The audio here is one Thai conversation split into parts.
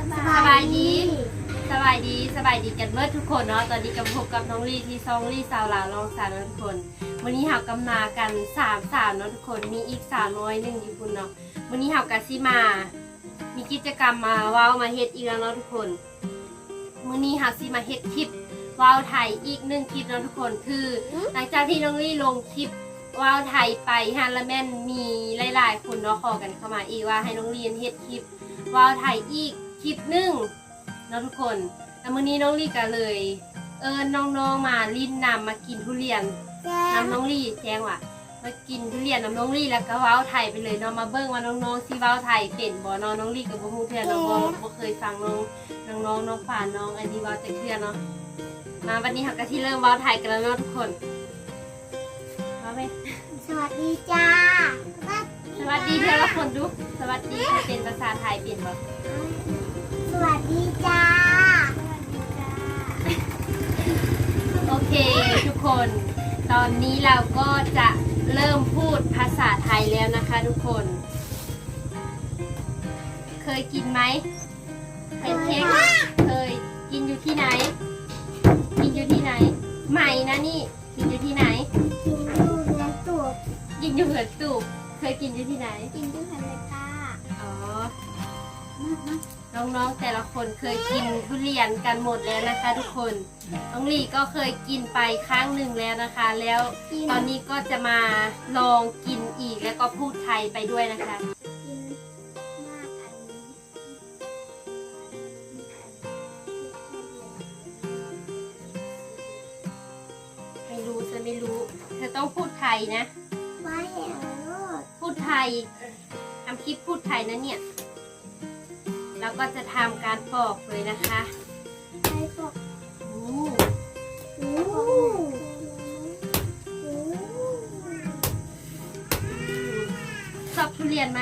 สบายดี สบายดี สบายดีกันเมื่อทุกคนเนาะ ตอนนี้กับพบกับน้องลี่ที่ซองลี่สาวลาวลองสาวทุกคน วันนี้เฮากำนากันสามสาวเนาะทุกคน มีอีกสาวน้อยหนึ่งอยู่คุณเนาะ วันนี้เฮากะซิมา มีกิจกรรมมาว้าวมาเฮ็ดอีกแล้วเนาะทุกคนมื้อนี้เฮาสิมาเฮ็ดคลิปว้าวไทยอีกหนึ่งคลิปเนาะทุกคน คือ หลังจากที่น้องลี่ลงคลิปว้าวไทยไปฮันละแม่นมีหลายๆคนเนาะขอกันเข้ามาอีกว่าให้น้องลี่เฮ็ดคลิปว้าวไทยอีก คลิปหนึ่งเนาะทุกคนแล้วมื้อนี้น้องลี่ก็เลย เอิญน้องๆมาลิ้นนำมากินทุเรียนนำน้องลี่แจ้งว่ามากินทุเรียนนำน้องลี่แล้วก็เว้าไทยไปเลยเนาะมาเบิ่งว่าน้องๆสิเว้าไทยเป็นบ่เนาะน้องลี่กับบ่ฮู้เทื่อเนาะบ่บ่เคยฟังน้องน้องๆน้องป่านน้องอันนี้เว้าแต่เทื่อเนาะมาวันนี้เฮาก็สิเริ่มเว้าไทยกันแล้วเนาะทุกคนมาไหมสวัสดีจ้าสวัสดีเทื่อละคนดู สวัสดีถ้าเป็นภาษาไทยเป็นบ่ส วัสดีจ้า โอเคทุกคน ตอนนี้เราก็จะเริ่มพูดภาษาไทยแล้วนะคะทุกคน เคยกินไหมแพนเค้กเคยกินอยู่ที่ไหน กินอยู่ที่ไหน ใหม่นะนี่ กินอยู่ที่ไหน กินดูเนื้อตูดกินอยู่เหือตูบเคยกินอยู่ที่ไหน กินดูฮันเลยจ้าอ๋อ น้องๆแต่ละคนเคยกินทุเรียนกันหมดแล้วนะคะ ทุกคนน้องลีก็เคยกินไปครั้งหนึ่งแล้วนะคะ แล้วตอนนี้ก็จะมาลองกินอีกแล้วก็พูดไทยไปด้วยนะคะกินมากอันนี้ไม่รู้จะไม่รู้ เธอต้องพูดไทยนะไว้แอบโลดพูดไทยทำคลิปพูดไทยนะเนี่ย แล้วก็จะทำการปอกเลยนะคะไปบอกอู้อู้อู้ชอบทุเรียนไหม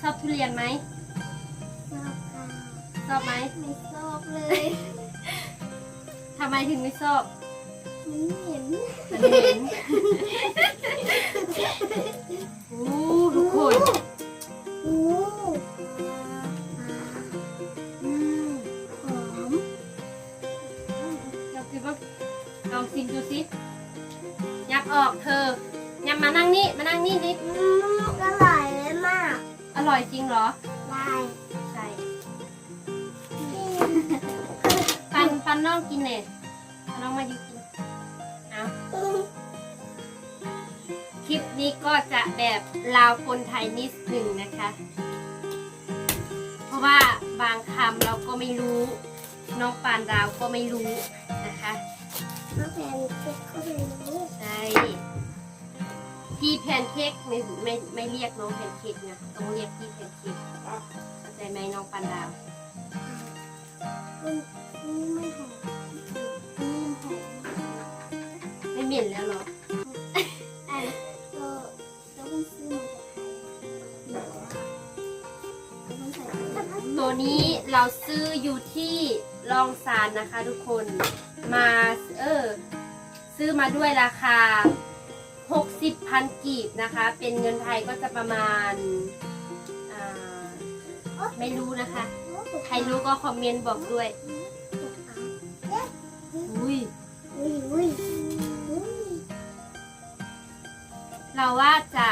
ชอบทุเรียนไหมชอบค่ะชอบไหมไม่ชอบเลยทำไมถึงไม่ชอบมันเหม็นมันเหม็นอู้ทุกคน ยับออกเธอยับมานั่งนี่มานั่งนี่ดิอืมอร่อยเลยมากอร่อยจริงเหรอ ได้ใช่กินปันปันน้องกินเนี่ยน้องมาอยู่กินเอาคลิปนี้ก็จะแบบลาวคนไทยนิดหนึ่งนะคะ เพราะว่าบางคำเราก็ไม่รู้ น้องปานดาวก็ไม่รู้นะคะมะแพร้าวเค้กก็ไม่รู้ใช่ พี่แพนเค้กไม่ไม่ไม่เรียกน้องแพนเค้กนะต้องเรียกพี่แพนเค้กเข้าใจไหมน้องปันดาวมันนี่ไม่หอมนี่หอมไม่เหม็นแล้วเหรออะก็ก็มันซื้อมาจากไทยแล้วมันใส่ถุงตัวนี้เราซื้ออยู่ที่ลองซานนะคะทุกคนมาเออซื้อมาด้วยราคา 60พันกีบนะคะ เป็นเงินไทยก็จะประมาณอ่าไม่รู้นะคะ ใครรู้ก็คอมเมนต์บอกด้วย อุ้ย เราว่าจะ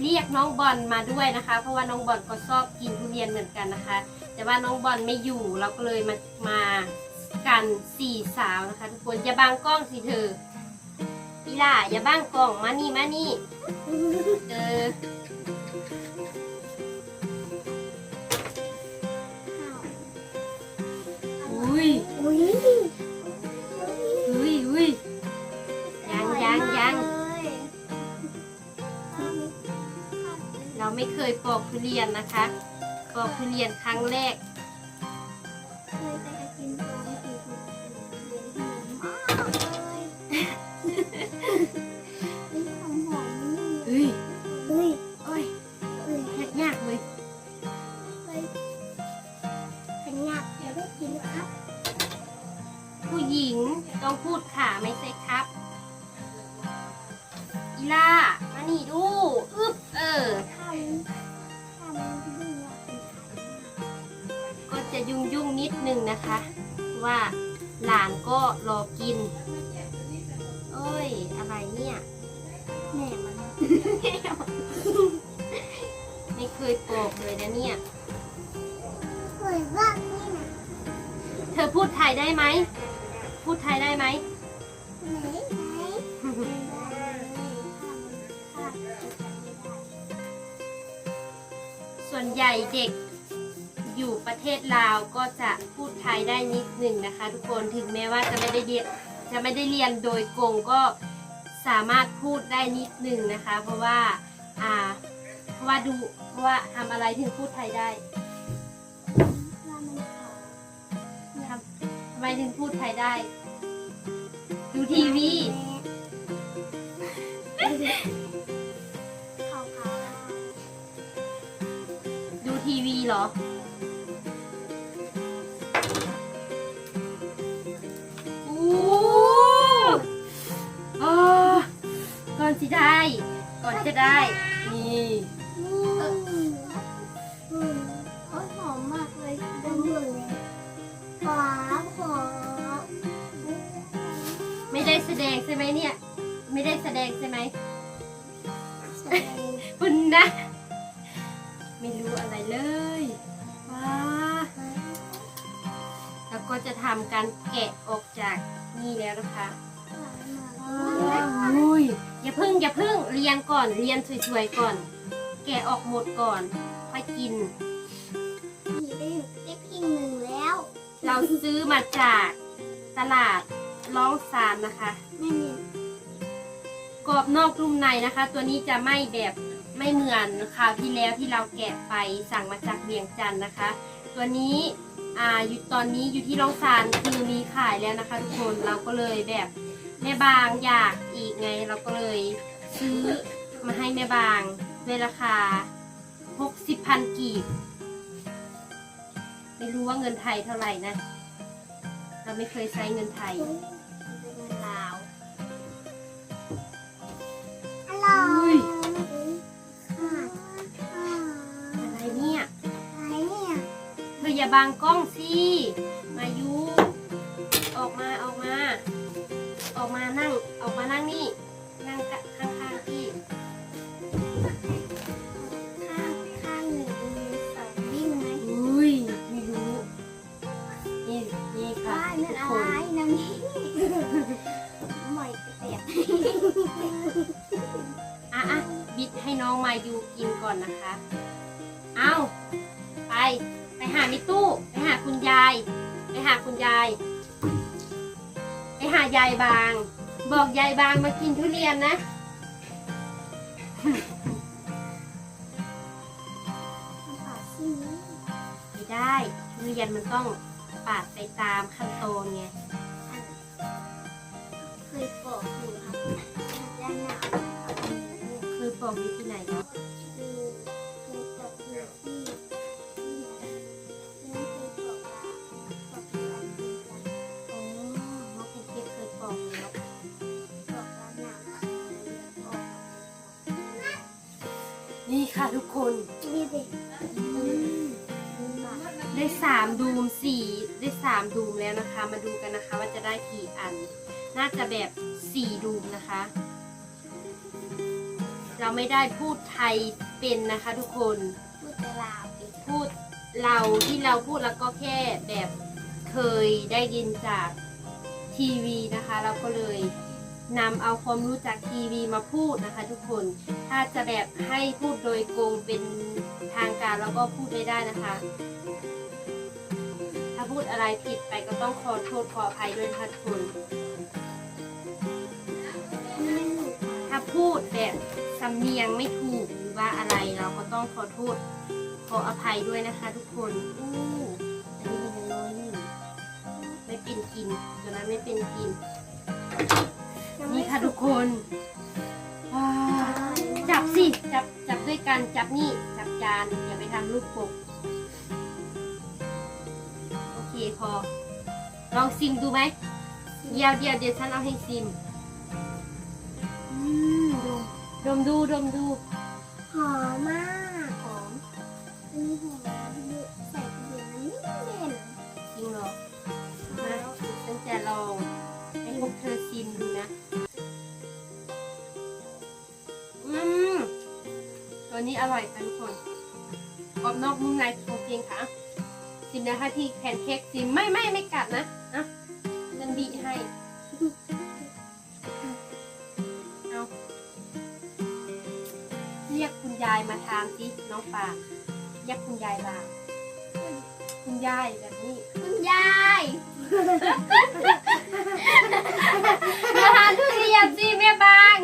เรียกน้องบอลมาด้วยนะคะ เพราะว่าน้องบอลก็ชอบกินทุเรียนเหมือนกันนะคะ แต่ว่าน้องบอลไม่อยู่เราก็เลยมามากันสี่สาวนะคะทุกคนอย่าบังกล้องสิเธอ ล่าอย่าบังกล้องมานี่มานี่ เอออุ้ยอุ้ยอุ้ยอุ้ยยังยังยังเราไม่เคยปอกทุเรียนนะคะ ปอกทุเรียนครั้งแรก เคยไปกินตั พูดขาไม่ใช่ครับ อีล่ามานี่ดู อึ๊บเออทำทำดูว่าเป็นไข่ก็จะยุ่งยุ่งๆนิดนึงนะคะ ว่าหลานก็รอกิน โอ้ย อะไรเนี่ยแม่มัน ไม่เคยปอกเลยนะเนี่ยสวยมากนี่นะเธอพูดไทยได้ไหม พูดไทยได้ไหมไหนไหนส่วนใหญ่เด็กอยู่ประเทศลาวก็จะพูดไทยได้นิดหนึ่งนะคะ ทุกคนถึงแม้ว่าจะไม่ได้เรียนจะไม่ได้เรียนโดยกงก็สามารถพูดได้นิดหนึ่งนะคะ เพราะว่าอ่าเพราะว่าดูเพราะว่าทำอะไรถึงพูดไทยได้ทำทำไมถึงพูดไทยได้ ดูทีวี ขาวขาวดูทีวีเหรออู้โอ้ก่อนสิได้ ก่อนจะได้ ด้แสดงใช่ไหมเนี่ย ไม่ได้แสดงใช่ไหมใช่คุณนะ ไม่รู้อะไรเลยว้าแล้วก็จะทำการแกะออกจากนี่แล้วนะคะอุ้ยอย่าพึ่งอย่าพึ่งเรียนก่อนเรียนสวยๆก่อน แกะออกหมดก่อนค่อยกินนี่ได้ได้พิงหนึ่งแล้ว เราซื้อมาจากตลาดร้องซานนะคะ แม่นี่กรอบนอกนุ่มในนะคะ ตัวนี้จะไม่แบบไม่เหมือนคราวที่แล้วที่เราแกะไปสั่งมาจากเวียงจันทร์นะคะ ตัวนี้อ่าอยู่ตอนนี้อยู่ที่ร้องซานคือมีขายแล้วนะคะ ทุกคนเราก็เลยแบบแม่บางอยากอีกไง เราก็เลยซื้อมาให้แม่บางในราคา 60พันกีบ ไม่รู้ว่าเงินไทยเท่าไหร่นะ เราไม่เคยใช้เงินไทย ยค่ะอ่าอะไรเนี่ยอะไรเนี่ย เธออย่าบังกล้องสิ มายุ ออกมาออกมา ออกมานั่ง ออกมานั่งนี่ นั่งกะข้างๆพี่ข้างข้างหนึ่งมีเสาวิ่งไหมอุ้ยไม่รู้นี่นี่ค่ะว้ายนั่นทุกอะคไรนนั่นนี่หมอยเปียกอะอะบิด ให้น้องมายูกินก่อนนะคะ เอาไป ไปหามิตู้ ไปหาคุณยาย ไปหาคุณยาย ไปหายายบาง บอกยายบางมากินทุเรียนนะทำปากซินี้ไม่ได้ทุเรียนมันต้องปาดไปตามขั้นตอนไงเคยปอกอยู่ครับด้านหนาว บอกอยู่ที่ไหนคือเคยปอกที่ที่นั่นเคยปอกลาปอกลาจริงจังอ๋อน้องเพนเค้กเคยปอกแล้วปอกลาหนาวปอกนี่ค่ะทุกคน ได้สามดูมสี่ได้สามดูมแล้วนะคะ มาดูกันนะคะว่าจะได้กี่อัน น่าจะแบบสี่ดูมนะคะ เราไม่ได้พูดไทยเป็นนะคะทุกคน พูดลาวพูดเราที่เราพูดแล้วก็แค่แบบเคยได้ยินจากทีวีนะคะ เราก็เลยนำเอาความรู้จากทีวีมาพูดนะคะ ทุกคน ถ้าจะแบบให้พูดโดยโกงเป็นทางการแล้วก็พูดไม่ได้นะคะ ถ้าพูดอะไรผิดไปก็ต้องขอโทษขออภัยด้วยนะคะทุกคน ถ้าพูดแบบ สำเนียงไม่ถูกหรือว่าอะไรเราก็ต้องขอโทษขออภัยด้วยนะคะ ทุกคนอู้อันนี้มีน้อยนี่ไม่เป็นกินตัวนั้นไม่เป็นกิน นี่ค่ะทุกคนว้าจับสิจับจับด้วยกันจับนี่จับจานอย่าไปทำลูกปกโอเคพอลองซิมดูไหมเดี๋ยวเดี๋ยวเดี๋ยวฉันเอาให้ซิม ดูดมดูหอมมากหอมอันนี้หอมแล้วใส่ถุงนี้เหม็นจริงหรอมาฉันจะลองให้พวกเธอชิมดูนะ อืมตัวนี้อร่อยค่ะทุกคนกรอบนอกนุ่มในจริงๆค่ะชิมนะคะที่แพนเค้กชิมไม่ไม่ไม่กัดนะอะฉันบีให้ายมาทานสิน้องปลาเรียกคุณยายมาคุณยายแบบนี้ คุณยายมาทานทุเรียนสิแม่บาง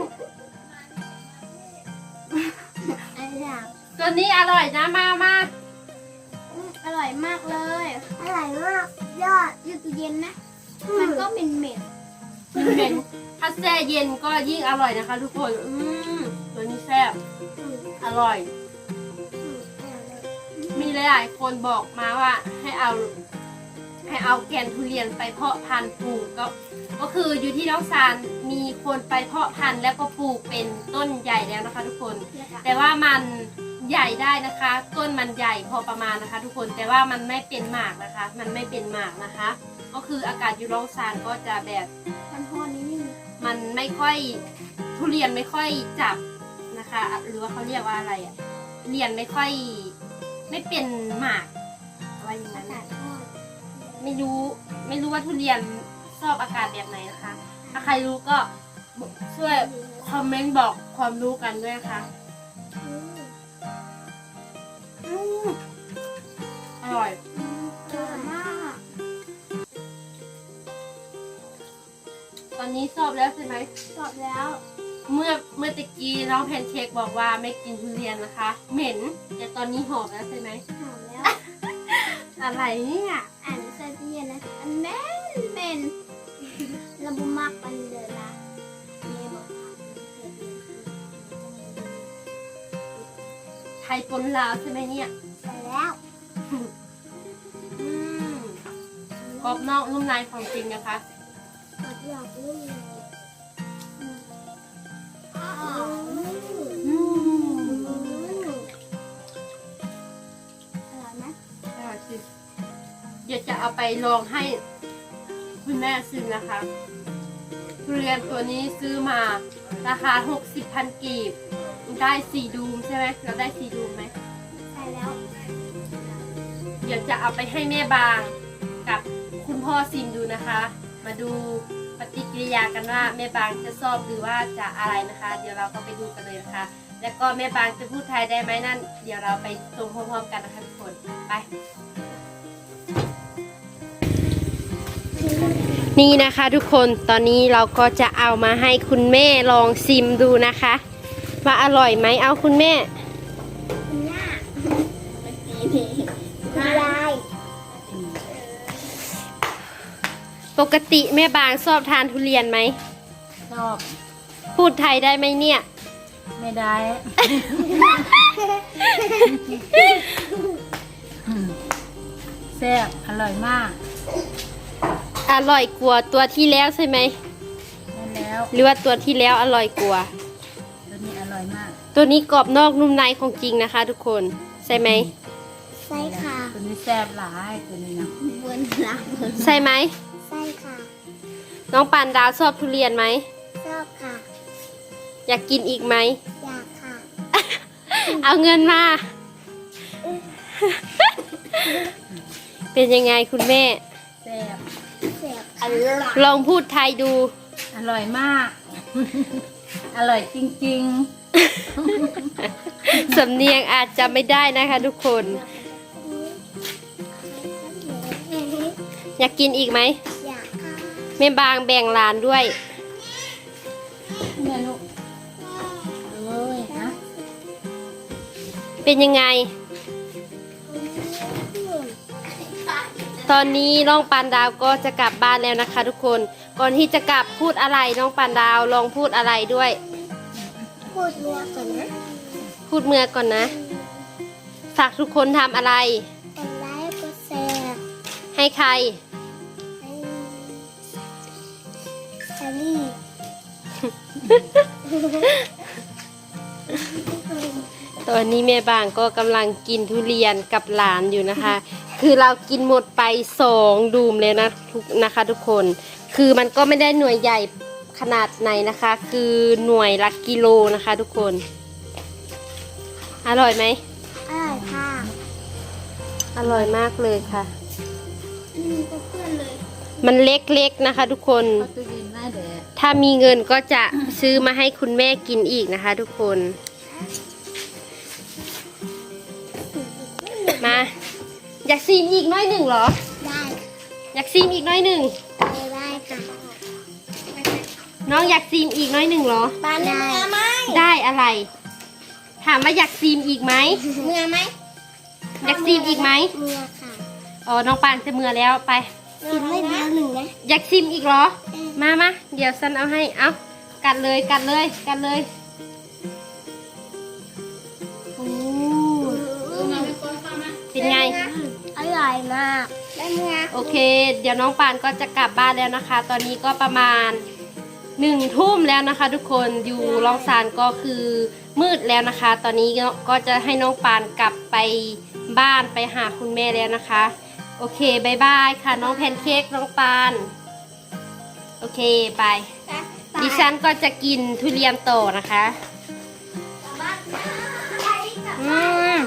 อันนี้ตัวนี้อร่อยนะมามาอร่อยมากเลย อร่อยมาก ยอดอยู่ตู้เย็นนะ มันก็เหม็นเหม็นเป็นถ้าแช่เย็นก็ยิ่งอร่อยนะคะทุกคน อืมตัวนี้แซ่บอร่อย มีหลายๆคนบอกมาว่าให้เอา ให้เอาแกนทุเรียนไปเพาะพันธุ์ปลูกก็ ก็คืออยู่ที่น้องซานมีคนไปเพาะพันธุ์แล้วก็ปลูกเป็นต้นใหญ่แล้วนะคะ ทุกคน แต่ว่ามันใหญ่ได้นะคะ ต้นมันใหญ่พอประมาณนะคะ ทุกคนแต่ว่ามันไม่เป็นหมากนะคะ มันไม่เป็นหมากนะคะ ก็คืออากาศอยู่ร้องซานก็จะแบบมันทอดนิดนึงมันไม่ค่อยทุเรียนไม่ค่อยจับนะคะ หรือว่าเขาเรียกว่าอะไรอะเรียนไม่ค่อย ไม่เป็นหมากว่าอย่างนั้นกานะศทอดไม่รู้ไม่รู้ว่าทุเรียนชอบอากาศแบบไหนนะคะ ถ้าใครรู้ก็ช่วยคอมเมนต์บอกความรู้กันด้วยนะคะอืมอร่อยอร่อยมากตอนนี้ชอบแล้วใช่ไหมจบแล้ว เมื่อเมื่อตะกี้น้องแพนเค้กบอกว่าไม่กินทุเรียนนะคะ เหม็น แต่ตอนนี้หอมแล้วใช่ไหม หอมแล้ว อะไรเนี่ยอ่านใส่ตู้เย็นนะอันแม่นเป็นระบุมากปันเดือละเมย์บอกว่าเกิดเดือนไทยปนลาวใช่ไหมเนี่ยใส่แล้วอืมกรอบนอกนุ่มในของจริงนะคะกดหลอกลูกเลยอ๋ออืมอร่อย ไหมอร่อยสิเดี๋ยวจะเอาไปลองให้คุณแม่ซื้อนะคะทุเรียนตัวนี้ซื้อมาราคา 60พันกีบ ได้สี่ดูมใช่ไหมเราได้สี่ดูมไหมใส่แล้วเดี๋ยวจะเอาไปให้แม่บางกับคุณพ่อซิมดูนะคะ มาดู ปฏิกิริยากันว่าแม่บางจะชอบหรือว่าจะอะไรนะคะ เดี๋ยวเราก็ไปดูกันเลยนะคะ แล้วก็แม่บางจะพูดไทยได้ไหมนั่น เดี๋ยวเราไปชมพร้อมๆกันนะคะทุกคนไป นี่นะคะทุกคนตอนนี้เราก็จะเอามาให้คุณแม่ลองซิมดูนะคะ ว่าอร่อยไหมเอาคุณแม่ ปกติแม่บางชอบทานทุเรียนไหม ชอบพูดไทยได้ไหมเนี่ย ไม่ได้ แซ่บอร่อยมากอร่อยกว่าตัวที่แล้วใช่ไหม นั่นแล้วหรือว่าตัวที่แล้วอร่อยกว่า ตัวนี้อร่อยมากตัวนี้กรอบนอกนุ่มในของจริงนะคะ ทุกคนใช่ไหมใส่ค่ะตัวนี้แซ่บหลายตัวนี้นะบนหลังใช่ไหมใส่ค่ะ น้องปานดาวชอบทุเรียนไหม ชอบค่ะ อยากกินอีกไหม อยากค่ะ เอาเงินมา เป็นยังไงคุณแม่ แซ่บเสียบอร่อยลองพูดไทยดู อร่อยมาก อร่อยจริงสำเนียงอาจจะไม่ได้นะคะทุกคน อยากกินอีกไหมอยากค่ะ แม่บางแบ่งหลานด้วยๆเนี่ยลูกเอ้ยนะเป็นยังไง ตอนนี้น้องปานดาวก็จะกลับบ้านแล้วนะคะ ทุกคน ก่อนที่จะกลับพูดอะไรน้องปานดาวลองพูดอะไรด้วย พูดรัวก่อนนะพูดเมื่อก่อนนะฝากทุกคนทำอะไร กดไลค์กดแชร์ให้ใคร ตอนนี้แม่บางก็กำลังกินทุเรียนกับหลานอยู่นะคะ คือเรากินหมดไปสองดูมเลยนะทุกนะคะ ทุกคน คือมันก็ไม่ได้หน่วยใหญ่ขนาดไหนนะคะ คือหน่วยละกิโลนะคะ ทุกคน อร่อยไหมอร่อยค่ะ อร่อยมากเลยค่ะ อืมก็เพื่อนเลย มันเล็กๆนะคะ ทุกคน เอาตู้เย็นได้แดด ถ้ามีเงินก็จะซื้อมาให้คุณแม่กินอีกนะคะ ทุกคน มา อยากซีมอีกน้อยหนึ่งเหรอ ได้อยากซีมอีกน้อยหนึ่ง ได้ค่ะน้องอยากซีมอีกน้อยหนึ่งเหรอ ปลาเนื้อไหมได้อะไร ถามว่าอยากซีมอีกไหม เนื้อไหมอยากซีมอีกไหมเนื้อค่ะ อ๋อ น้องปานจะเมือแล้วไป กินไม่เดียวหนึ่งนะ อยากซิมอีกเหรอ มามาเดี๋ยวซันเอาให้ เอากัดเลยกัดเลยกัดเลยโอ้เอามาไปก้อนข้าวมาเป็นไง อร่อยมากได้เนื้อโอเค เดี๋ยวน้องปานก็จะกลับบ้านแล้วนะคะ ตอนนี้ก็ประมาณหนึ่งทุ่มแล้วนะคะ ทุกคนอยู่ลองซานก็คือมืดแล้วนะคะ ตอนนี้ก็จะให้น้องปานกลับไปบ้านไปหาคุณแม่แล้วนะคะ โอเคบายบายค่ะ น้องแพนเค้กน้องปาน โอเคไป ดิฉันก็จะกินทุเรียนโตนะคะ อืม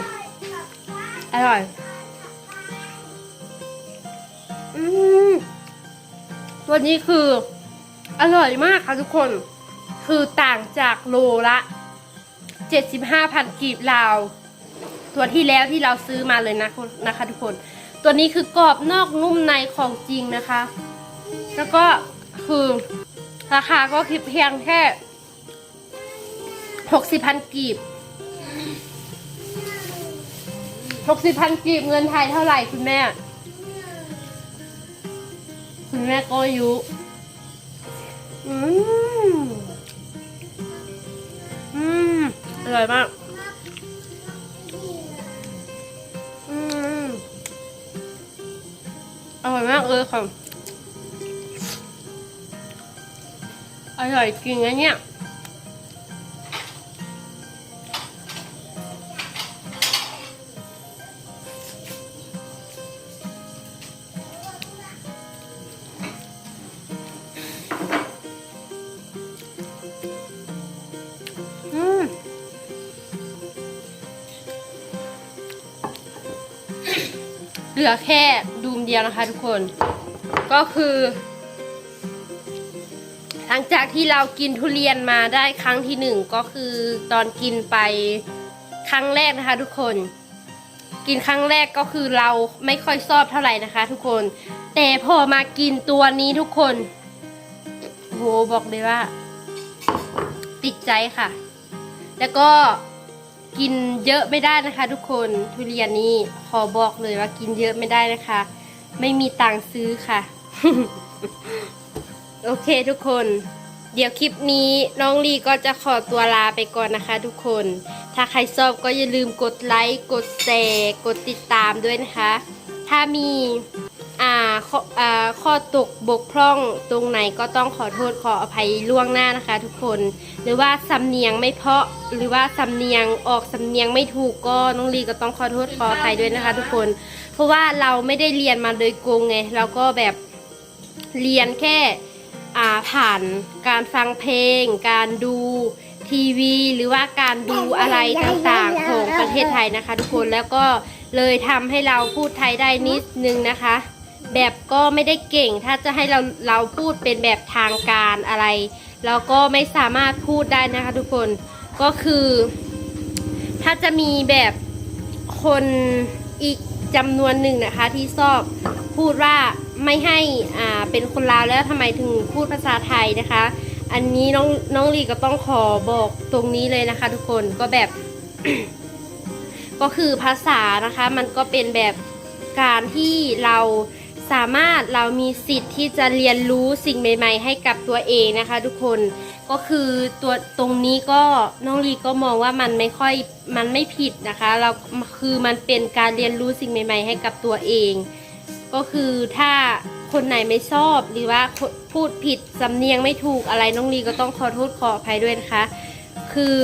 อร่อย อืม ตัวนี้คือ อร่อยมากค่ะทุกคน คือต่างจากโลละ75,000กีบลาว ตัวที่แล้วที่เราซื้อมาเลยนะคุณนะคะทุกคน ตัวนี้คือกรอบนอกนุ่มในของจริงนะคะ แล้วก็ คือราคาก็คิดเพียงแค่หกสิบพันกีบหกสิบพันกีบเงินไทยเท่าไหร่คุณแม่ คุณแม่ก็อายุอืม อืม อร่อยมาก ร่อยจริงนะเนี่ยเหลือแค่ดูมเดียวนะคะทุกคน ก็คือ หลังจากที่เรากินทุเรียนมาได้ครั้งที่หนึ่งก็คือตอนกินไปครั้งแรกนะคะ ทุกคน กินครั้งแรกก็คือเราไม่ค่อยชอบเท่าไหร่นะคะ ทุกคน แต่พอมากินตัวนี้ทุกคนโหบอกเลยว่า ติดใจค่ะ แล้วก็กินเยอะไม่ได้นะคะ ทุกคนทุเรียนนี้ขอบอกเลยว่ากินเยอะไม่ได้นะคะ ไม่มีตังค์ซื้อค่ะ โอเคทุกคน เดี๋ยวคลิปนี้น้องลีก็จะขอตัวลาไปก่อนนะคะทุกคน ถ้าใครชอบก็อย่าลืมกดไลค์ กดแชร์ กดติดตามด้วยนะคะ ถ้ามีอ่าข้ออ่าข้อตกบกพร่องตรงไหนก็ต้องขอโทษขออภัยล่วงหน้านะคะ ทุกคน หรือว่าสำเนียงไม่เพาะ หรือว่าสำเนียงออกสำเนียงไม่ถูกก็น้องลีก็ต้องขอโทษขออภัยด้วยนะคะ ทุกคน เพราะว่าเราไม่ได้เรียนมาโดยกงไง เราก็แบบเรียนแค่ ผ่านการฟังเพลง การดูทีวี หรือว่าการดูอะไรต่างๆของประเทศไทยนะคะ ทุกคนแล้วก็เลยทำให้เราพูดไทยได้นิดนึงนะคะ แบบก็ไม่ได้เก่ง ถ้าจะให้เราเราพูดเป็นแบบทางการอะไร เราก็ไม่สามารถพูดได้นะคะทุกคนก็คือ ถ้าจะมีแบบคนอีก จำนวนหนึ่งนะคะที่ชอบพูดว่าไม่ให้อ่าเป็นคนลาวแล้วทำไมถึงพูดภาษาไทยนะคะ อันนี้น้องน้องลีก็ต้องขอบอกตรงนี้เลยนะคะ ทุกคนก็แบบ ก็คือภาษานะคะ มันก็เป็นแบบการที่เราสามารถเรามีสิทธิ์ที่จะเรียนรู้สิ่งใหม่ ๆ ให้กับตัวเองนะคะ ทุกคน ก็คือตัวตรงนี้ก็น้องลีก็มองว่ามันไม่ค่อยมันไม่ผิดนะคะเราคือมันเป็นการเรียนรู้สิ่งใหม่ ๆ ให้กับตัวเอง ก็คือถ้าคนไหนไม่ชอบหรือว่าพูดผิดสำเนียงไม่ถูกอะไรน้องลีก็ต้องขอโทษขออภัยด้วยนะคะ คือ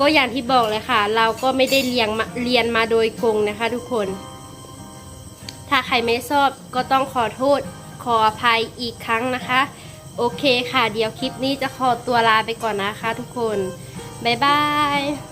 ก็อย่างที่บอกเลยค่ะ เราก็ไม่ได้เรียนมาเรียนมาโดยกงนะคะ ทุกคน ถ้าใครไม่ชอบก็ต้องขอโทษขออภัยอีกครั้งนะคะ โอเคค่ะ เดี๋ยวคลิปนี้จะขอตัวลาไปก่อนนะคะทุกคน บ๊ายบาย